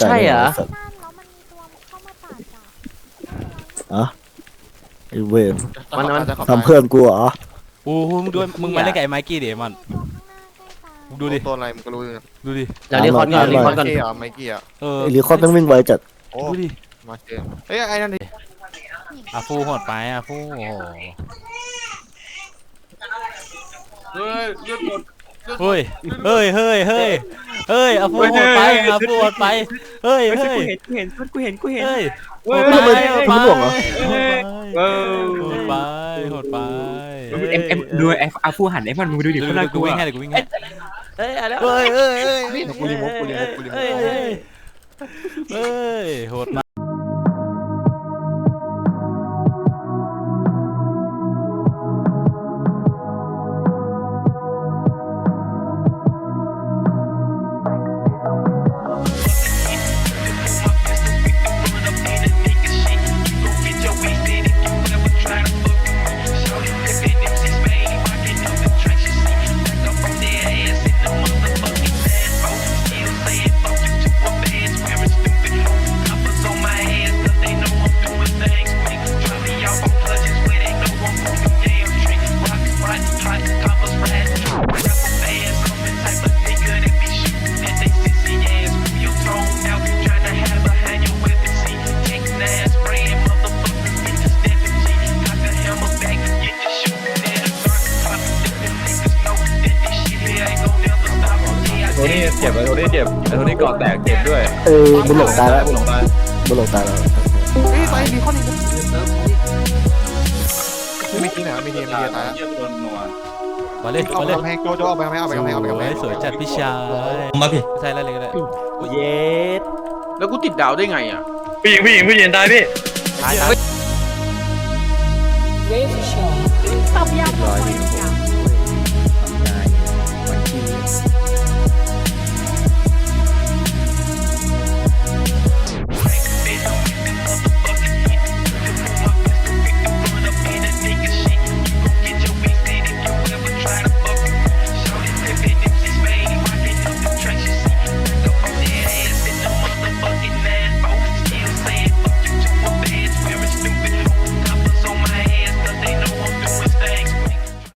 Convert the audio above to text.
ใช่เหรอสัตว์นั่นแล้วมันมีตัวเข้ามาตัดอะอะไอ้เวรมันมันทำเพื่อนกูเหรอโอ้โหมึงดูมึงมาเล่นกับไอ้ไมค์กี้ดิมัน ตัวข้างหน้าใกล้ตาดูดิ ตัวอะไรมึงก็รู้อยู่ดูดิ เรารีคอร์ดก่อนรีคอร์ดก่อนไมกี้อะไมกี้อะเออไอ้ลีคอนต้องวิ่งไวจัดโอ้ดูดิมาเจอเฮ้ยไอ้นั่นดิอาฟูโหดไปอาฟูโอ้โหเฮ้ยเลือดหมด เฮ้ย เฮ้ย เฮ้ย เฮ้ย เฮ้ยอาฟูโหดไปอาฟูโหดไปเฮ้ยเฮ้ย เฮ้ย กูเห็นกูเห็นกูเห็นกูเห็นเฮ้ยเว้ยโหดไปโหดไปคุณห่วงเหรอเออโหดไปโหดไปเอ็มเอ็มดูไอ้อาฟูหันไอ้มันมึงดูดิเดี๋คนยวน่ากูกลัววิ่งให้เดี๋ยวกูวิ่งให้เฮ้ยอะไรเฮ้ยเฮ้ยเฮ้ยนี่กูรีโมทกูรีโมทกูรีโมเฮ้ยทเฮ้ยเฮ้ยโหดมา ทนี่เจ็บเลยโทนี่เจ็บไอ้โทนี่เกาะแตกเจ็บด้วยเออบุญหลงตายแล้วบุญหลงตายบุญหลงตายแล้วเฮ้ยไปรีคอนอีกไม่ทีนะไม่ทีไม่ทีตายแล้วเยี่ยมโดนนัวมาเล่นเอามาไปเล่นกำแพงโจโจเอาไปกำแพงเอาไปกำแพงเอาไปกำแพงสวยจัดพี่ชายมาพี่ใช่แล้วเลยก็ได้เย็ดแล้วกูติดดาวได้ไงอะผู้หญิงผู้หญิงผู้หญิงตายพี่ตายตายตบย